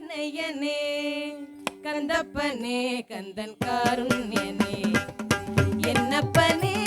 கண்ணையனே கந்தப்பனே Kandan காருண்யனே. என்னப்பனே